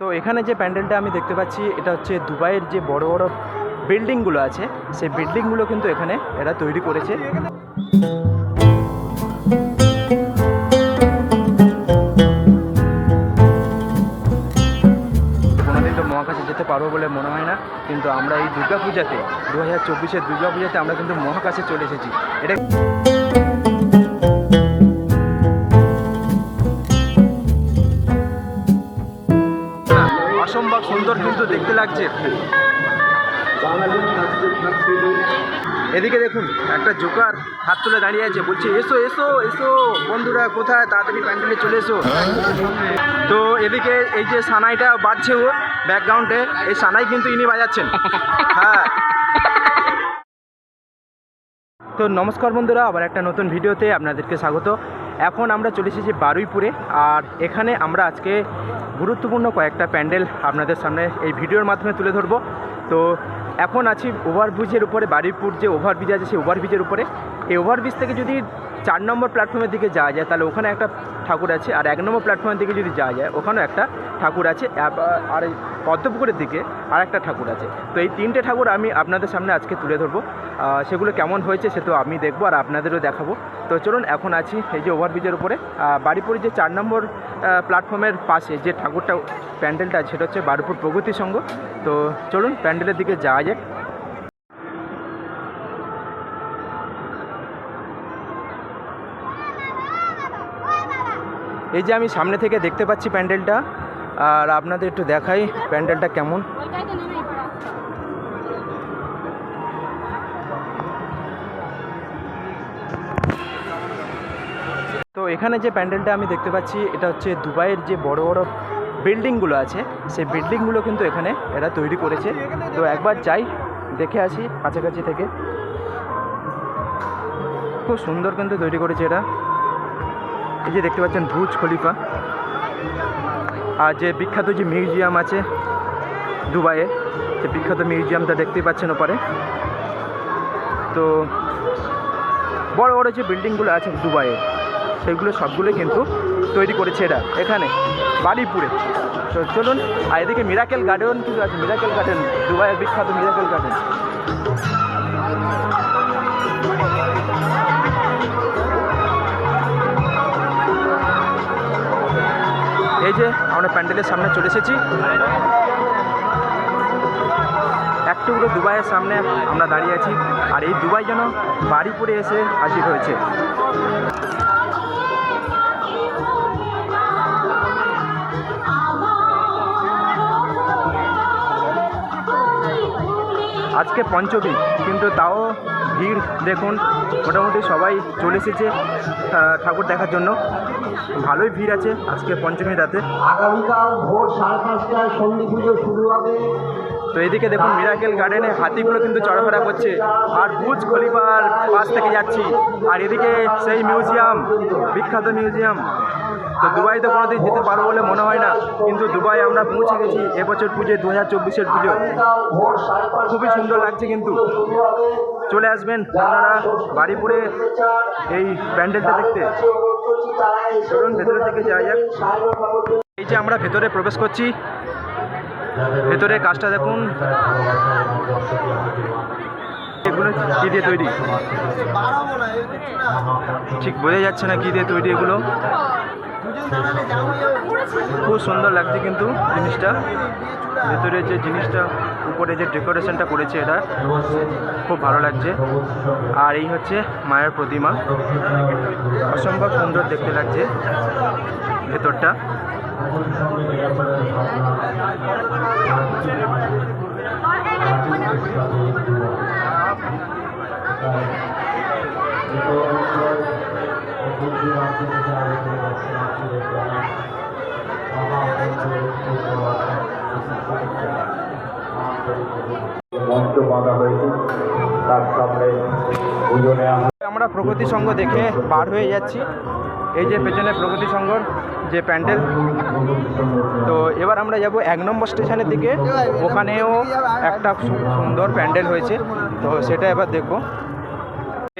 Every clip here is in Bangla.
তো এখানে যে প্যান্ডেলটা আমি দেখতে পাচ্ছি, এটা হচ্ছে দুবাইয়ের যে বড় বড় বিল্ডিংগুলো আছে, সেই বিল্ডিংগুলো কিন্তু এখানে এরা তৈরি করেছে। কোনোদিন তো মহাকাশে যেতে পারব বলে মনে হয় না, কিন্তু আমরা এই দুর্গাপূজাতে দু হাজার চব্বিশের দুর্গাপূজাতে আমরা কিন্তু মহাকাশে চলে এসেছি। এটা সুন্দর কিন্তু দেখতে লাগছে। এদিকে দেখুন, একটা জোকার হাত তুলে দাঁড়িয়ে আছে, বলছে, এসো এসো এসো, বন্ধুরা, কোথায়? তাড়াতাড়ি প্যান্ডেলে চলে এসো। তো এদিকে এই যে সানাইটা বাজছে ও ব্যাকগ্রাউন্ডে এই সানাই কিন্তু ইনি বাজাচ্ছেন। হ্যাঁ। তো নমস্কার বন্ধুরা, আবার একটা নতুন ভিডিওতে আপনাদেরকে স্বাগত। এখন আমরা চলে এসেছি বারুইপুরে, আর এখানে আমরা আজকে গুরুত্বপূর্ণ কয়েকটা প্যান্ডেল আপনাদের সামনে এই ভিডিওর মাধ্যমে তুলে ধরবো। তো এখন আছি ওভারব্রিজের উপরে বাড়িপুর যে ওভারব্রিজ আছে, সেই ওভারব্রিজের উপরে। এই ওভারব্রিজ থেকে যদি চার নম্বর প্ল্যাটফর্মের দিকে যাওয়া যায় তাহলে ওখানে একটা ঠাকুর আছে আর এক নম্বর প্ল্যাটফর্মের দিকে যদি যাওয়া যায় ওখানেও একটা ঠাকুর আছে আর পদ্মপুকুরের দিকে আর একটা ঠাকুর আছে। তো এই তিনটে ঠাকুর আমি আপনাদের সামনে আজকে তুলে ধরবো। সেগুলো কেমন হয়েছে সে তো আমি দেখব আর আপনাদেরও দেখাবো। তো চলুন এখন আছি এই যে ওভারব্রিজের উপরে। আহ, বাড়িপুরে যে চার নম্বর প্ল্যাটফর্মের পাশে যে ঠাকুরটা প্যান্ডেলটা সেটা হচ্ছে বারুপুর প্রগতি সংঘ। তো চলুন প্যান্ডেলের দিকে যাওয়া যাক। এই যে আমি সামনে থেকে দেখতে পাচ্ছি প্যান্ডেলটা, আর আপনাদের একটু দেখাই প্যান্ডেলটা কেমন। তো এখানে যে প্যান্ডেলটা আমি দেখতে পাচ্ছি, এটা হচ্ছে দুবাইয়ের যে বড় বড় বিল্ডিংগুলো আছে, সেই বিল্ডিংগুলো কিন্তু এখানে এরা তৈরি করেছে। তো একবার যাই, দেখে আসি কাছাকাছি থেকে। খুব সুন্দর কিন্তু তৈরি করেছে এরা। এই যে দেখতে পাচ্ছেন ভুজ খলিফা। আর যে বিখ্যাত যে মিউজিয়াম আছে দুবাইয়ে সে বিখ্যাত মিউজিয়ামটা দেখতেই পাচ্ছেন ওপারে। তো বড় বড় যে বিল্ডিংগুলো আছে দুবাইয়ে, সেগুলো সবগুলোই কিন্তু তৈরি করেছে এরা। এখানে বাড়িপুরে তো চলুন, আর এদিকে মিরাকেল গার্ডেন কিছু আছে। মিরাকেল গার্ডেন দুবাইয়ের বিখ্যাত মিরাকেল গার্ডেন যে আমরা প্যান্ডেলের সামনে চলে এসেছি। একটু করে দুবাইয়ের সামনে আমরা দাঁড়িয়ে আছি। আর এই দুবাই যেন বাড়ি বাড়িপুরে এসে হাজির হয়েছে। আজকে পঞ্চমী, কিন্তু তাও ভিড় দেখুন মোটামুটি সবাই চলে এসেছে ঠাকুর দেখার জন্য। ভালোই ভিড় আছে আজকে পঞ্চমী রাতে। আগামীকাল ভোর সাড়ে পাঁচটায় সন্ধি পুজো শুরু হবে। তো এদিকে দেখুন মিরাকেল গার্ডেনে হাতিগুলো কিন্তু চলাফেরা করছে। আর বুজ খলিফার পাশ থেকে যাচ্ছি। আর এদিকে সেই মিউজিয়াম বিখ্যাত মিউজিয়াম। তো দুবাই তো কোনোদিন যেতে পারব বলে মনে হয় না কিন্তু দুবাই আমরা পৌঁছে গেছি এবছর পুজো দু হাজার চব্বিশের পুজো খুবই সুন্দর লাগছে কিন্তু। চলে আসবেন আপনারা বাড়িপুরে এই প্যান্ডেলটা দেখতে। চলুন, ভেতরের দিকে যাওয়া যাক। এই যে আমরা ভেতরে প্রবেশ করছি। ভেতরে কাজটা দেখুন। এগুলো কী দিয়ে তৈরি? ঠিক বোঝা যাচ্ছে না কী দিয়ে তৈরি এগুলো। খুব সুন্দর লাগছে কিন্তু জিনিসটা। ভেতরে যে জিনিসটা, উপরে যে ডেকোরেশনটা করেছে এটা খুব ভালো লাগছে। আর এই হচ্ছে মায়ের প্রতিমা। অসম্ভব সুন্দর দেখতে লাগছে ভেতরটা। আমরা প্রগতি সংঘ দেখে বার হয়ে যাচ্ছি। এই যে পেছনে প্রগতি সংঘর যে প্যান্ডেল, তো এবার আমরা যাব এক নম্বর স্টেশনের দিকে। ওখানেও একটা সুন্দর প্যান্ডেল হয়েছে। তো সেটা এবার দেখব।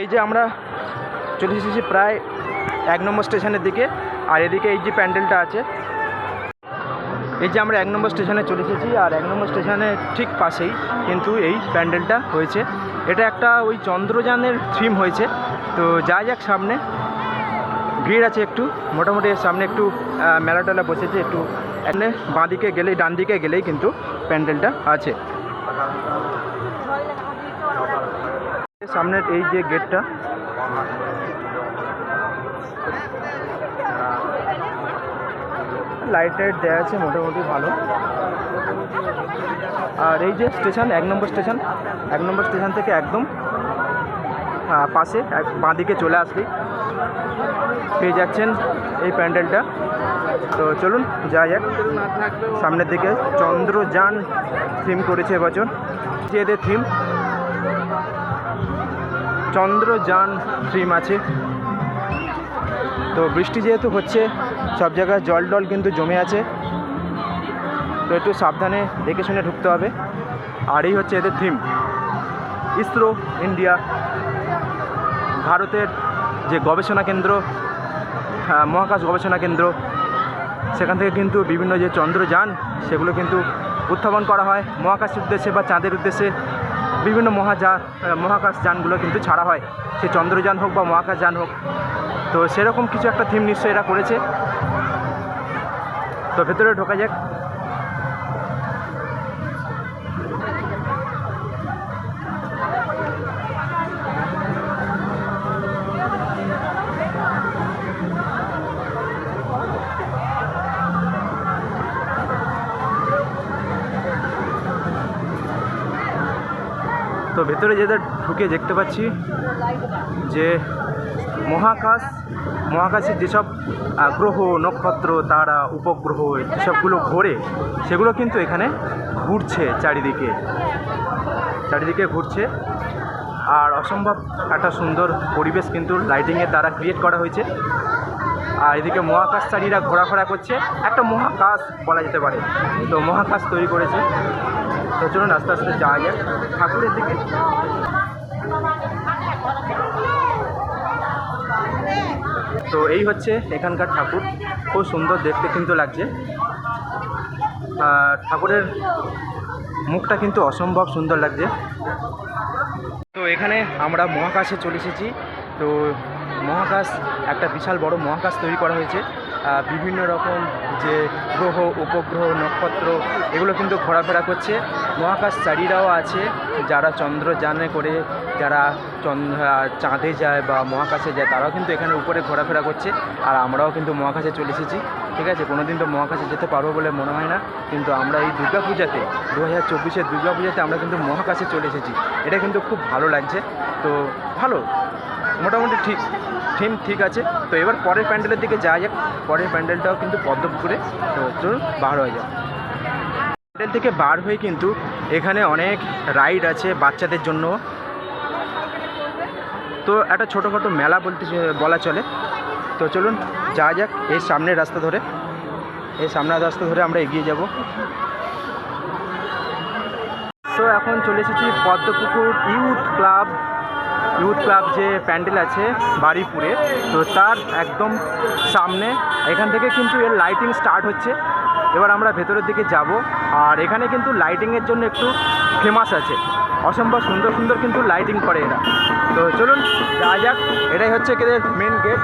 এই যে আমরা চলে এসেছি প্রায় এক নম্বর স্টেশনের দিকে। আর এদিকে এই যে প্যান্ডেলটা আছে এই যে আমরা এক নম্বর স্টেশনে চলে এসেছি আর এক নম্বর স্টেশনের ঠিক পাশেই কিন্তু এই প্যান্ডেলটা হয়েছে। এটা একটা ওই চন্দ্রযানের থিম হয়েছে। তো যা যাক সামনে। ভিড় আছে একটু। মোটামুটি সামনে একটু মেলা টেলা বসেছে একটু। এখানে বাঁ দিকে গেলেই ডান দিকে গেলেই কিন্তু প্যান্ডেলটা আছে। সামনের এই যে গেটটা লাইট টাইট দেওয়া আছে, মোটামুটি ভালো। আর এই যে স্টেশন এক নম্বর স্টেশন এক নম্বর স্টেশন থেকে একদম পাশে, এক বাঁ দিকে চলে আসবে। পেয়ে যাচ্ছেন এই প্যান্ডেলটা। তো চলুন যা যাক সামনের দিকে চন্দ্রযান থিম করেছে এবছর। যে এদের থিম চন্দ্রযান থিম আছে। তো বৃষ্টি যেহেতু হচ্ছে সব জায়গায় জল টল কিন্তু জমে আছে। তো একটু সাবধানে দেখে শুনে ঢুকতে হবে। আর এই হচ্ছে এদের থিম ইসরো, ইন্ডিয়া, ভারতের যে গবেষণা কেন্দ্র মহাকাশ গবেষণা কেন্দ্র, সেখান থেকে কিন্তু বিভিন্ন যে চন্দ্রযান, সেগুলো কিন্তু উত্থাপন করা হয়। মহাকাশের উদ্দেশ্যে বা চাঁদের উদ্দেশ্যে বিভিন্ন মহাজা মহাকাশ যানগুলো কিন্তু ছাড়া হয়। সে চন্দ্রযান হোক বা মহাকাশ যান হোক তো সেরকম কিছু একটা থিম নিশ্চয়ই এরা করেছে। তো ভেতরে ঢোকা যাক। তো ভেতরে যেটা ঢুকে দেখতে পাচ্ছি যে মহাকাশ, মহাকাশের যেসব গ্রহ, নক্ষত্র, তারা, উপগ্রহ যেসবগুলো ঘোরে, সেগুলো কিন্তু এখানে ঘুরছে চারিদিকে। চারিদিকে ঘুরছে। আর অসম্ভব একটা সুন্দর পরিবেশ কিন্তু লাইটিংয়ের দ্বারা ক্রিয়েট করা হয়েছে। আর এদিকে মহাকাশচারীরা ঘোরাফেরা করছে। একটা মহাকাশ বলা যেতে পারে। তো মহাকাশ তৈরি করেছে। তো চলুন আস্তে আস্তে যাওয়া যাক। ঠাকুরের দিকে। তো এই হচ্ছে এখানকার ঠাকুর। খুব সুন্দর দেখতে কিন্তু লাগছে। আর ঠাকুরের মুখটা কিন্তু অসম্ভব সুন্দর লাগছে। তো এখানে আমরা মহাকাশে চলে এসেছি। তো মহাকাশ, একটা বিশাল বড় মহাকাশ তৈরি করা হয়েছে। বিভিন্ন রকম যে গ্রহ, উপগ্রহ, নক্ষত্র, এগুলো কিন্তু ঘোরাফেরা করছে। মহাকাশচারীরাও আছে, যারা চন্দ্রযানে করে, যারা চন্দ্র চাঁদে যায় বা মহাকাশে যায়, তারাও কিন্তু এখানে উপরে ঘোরাফেরা করছে। আর আমরাও কিন্তু মহাকাশে চলে এসেছি, ঠিক আছে? কোনো দিন তো মহাকাশে যেতে পারব বলে মনে হয় না, কিন্তু আমরা এই দুর্গা পূজাতে দু হাজার চব্বিশের দুর্গা পূজাতে আমরা কিন্তু মহাকাশে চলে এসেছি। এটা কিন্তু খুব ভালো লাগছে। তো ভালো, মোটামুটি ঠিক। থিম ঠিক আছে। তো এবার পরের প্যান্ডেলের দিকে যাওয়া যাক। পরের প্যান্ডেলটাও কিন্তু পদ্মপুকুরে চলুন, বার হয়ে যাক। প্যান্ডেল থেকে বার হয়ে কিন্তু এখানে অনেক রাইড আছে বাচ্চাদের জন্য। তো একটা ছোটোখাটো মেলা বলতে বলা চলে। তো চলুন, যাওয়া যাক এই সামনের রাস্তা ধরে। এই সামনের রাস্তা ধরে আমরা এগিয়ে যাব। তো এখন চলে এসেছি Padmapukur youth club. Youth club যে প্যান্ডেল আছে বাড়িপুরে, তো তার একদম সামনে, এখান থেকে কিন্তু এর লাইটিং স্টার্ট হচ্ছে। এবার আমরা ভেতরের দিকে যাব, আর এখানে কিন্তু লাইটিংয়ের জন্য একটু ফেমাস আছে। অসম্ভব সুন্দর সুন্দর কিন্তু লাইটিং করে এরা। তো চলুন যা যাক, এটাই হচ্ছে এদের মেন গেট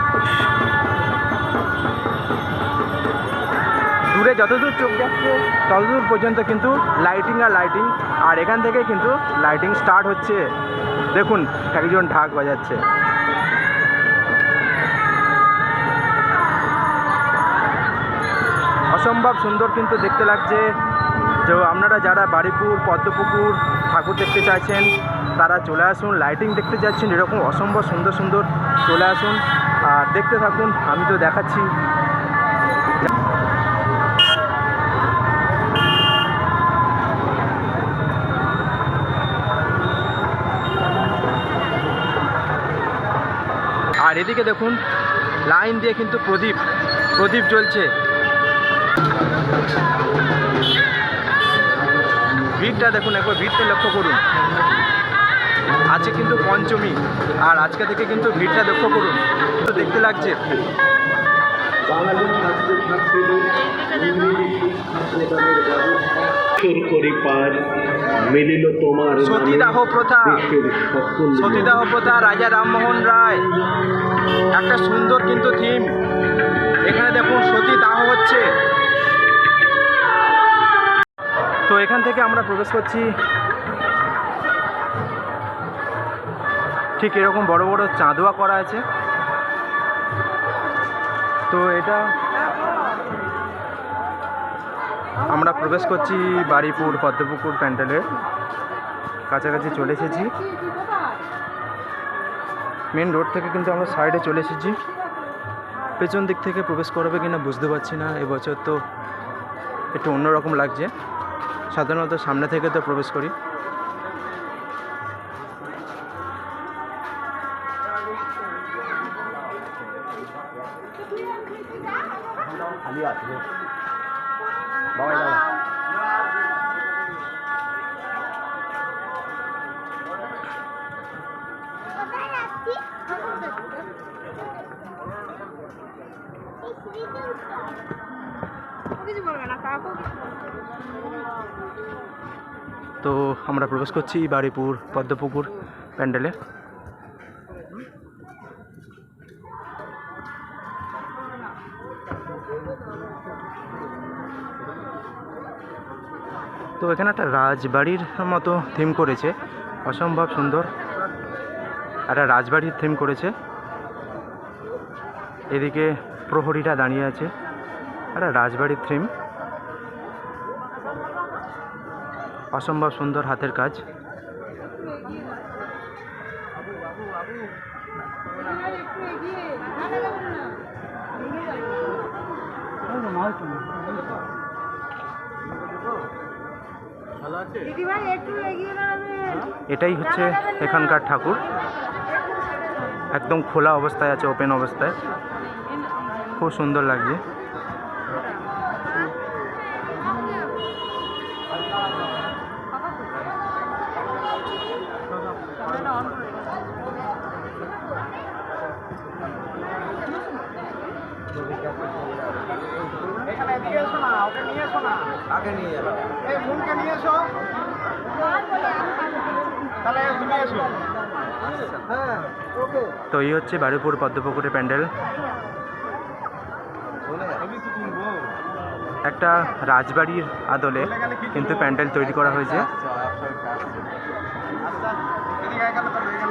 দূরে যতদূর চোখ যাচ্ছে, ততদূর পর্যন্ত কিন্তু লাইটিং আর লাইটিং আর এখান থেকে কিন্তু লাইটিং স্টার্ট হচ্ছে। দেখুন, একজন ঢাক বাজাচ্ছে। অসম্ভব সুন্দর কিন্তু দেখতে লাগছে। তো আপনারা যারা বাড়িপুর, পদ্মপুকুর, ঠাকুর দেখতে চাইছেন, তারা চলে আসুন লাইটিং দেখতে চাচ্ছেন এরকম অসম্ভব সুন্দর সুন্দর চলে আসুন। আর দেখতে থাকুন, আমি তো দেখাচ্ছি। আর এদিকে দেখুন, লাইন দিয়ে কিন্তু প্রদীপ প্রদীপ জ্বলছে। ভিড়টা দেখুন, একবার ভিড়টা লক্ষ্য করুন। আজকে কিন্তু পঞ্চমী, আর আজকে থেকে কিন্তু ভিড়টা লক্ষ্য করুন। দেখতে লাগছে। সুর করি পার মিলিল তোমার সতীদাহ প্রথা। সতীদাহ প্রথা রাজা রামমোহন রায়। একটা সুন্দর কিন্তু থিম। এখানে দেখুন সতী দাহ হচ্ছে। তো এখান থেকে আমরা প্রবেশ করছি। ঠিক এরকম বড় বড় চাঁদোয়া করা আছে। তো এটা আমরা প্রবেশ করছি বাড়িপুর, পদ্মপুকুর প্যান্ডেলের কাছাকাছি চলে এসেছি। মেন রোড থেকে কিন্তু আমরা সাইডে চলে এসেছি। পেছন দিক থেকে প্রবেশ করাবে কিনা বুঝতে পারছি না। এবছর তো একটু অন্যরকম লাগছে। সাধারণত সামনে থেকে তো প্রবেশ করি। তো আমরা প্রবেশ করছি বাড়িপুর, পদ্মপুকুর, প্যান্ডেলে। তো এখানে একটা রাজবাড়ির মতো থিম করেছে। অসম্ভব সুন্দর। একটা রাজবাড়ির থিম করেছে। এদিকে প্রহরীরা দাঁড়িয়ে আছে। একটা রাজবাড়ির থিম। অসম্ভব সুন্দর হাতের কাজ। এটাই হচ্ছে এখানকার ঠাকুর। একদম খোলা অবস্থায় আছে ওপেন অবস্থায়। খুব সুন্দর লাগছে। তো এই হচ্ছে বারুপুর পদ্মপুকুরের প্যান্ডেল। একটা রাজবাড়ির আদলে কিন্তু প্যান্ডেল তৈরি করা হয়েছে।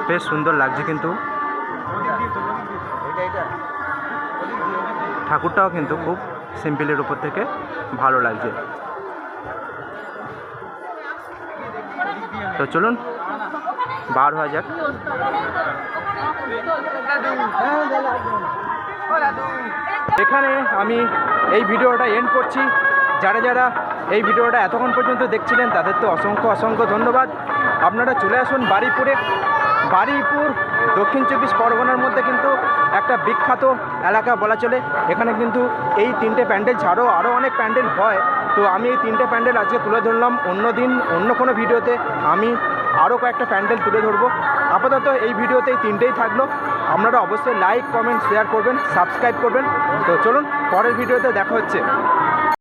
বেশ সুন্দর লাগছে কিন্তু। ঠাকুরটাও কিন্তু খুব সিম্পলের উপর থেকে ভালো লাগছে। তো চলুন, বার হওয়া যাক। এখানে আমি এই ভিডিওটা এন্ড করছি। যারা যারা এই ভিডিওটা এতক্ষণ পর্যন্ত দেখছিলেন, তাদের তো অসংখ্য অসংখ্য ধন্যবাদ। আপনারা চলে আসুন বারুইপুরে বারুইপুর দক্ষিণ চব্বিশ পরগনার মধ্যে কিন্তু একটা বিখ্যাত এলাকা বলা চলে। এখানে কিন্তু এই তিনটে প্যান্ডেল ছাড়াও আরও অনেক প্যান্ডেল হয়। তো আমি এই তিনটে প্যান্ডেল আজকে তুলে ধরলাম। অন্য দিন অন্য কোনো ভিডিওতে আমি আরও কয়েকটা প্যান্ডেল তুলে ধরবো। আপাতত এই ভিডিওতে এই তিনটেই থাকল। আপনারা অবশ্যই লাইক কমেন্ট শেয়ার করবেন সাবস্ক্রাইব করবেন। তো চলুন পরের ভিডিওতে দেখা হচ্ছে।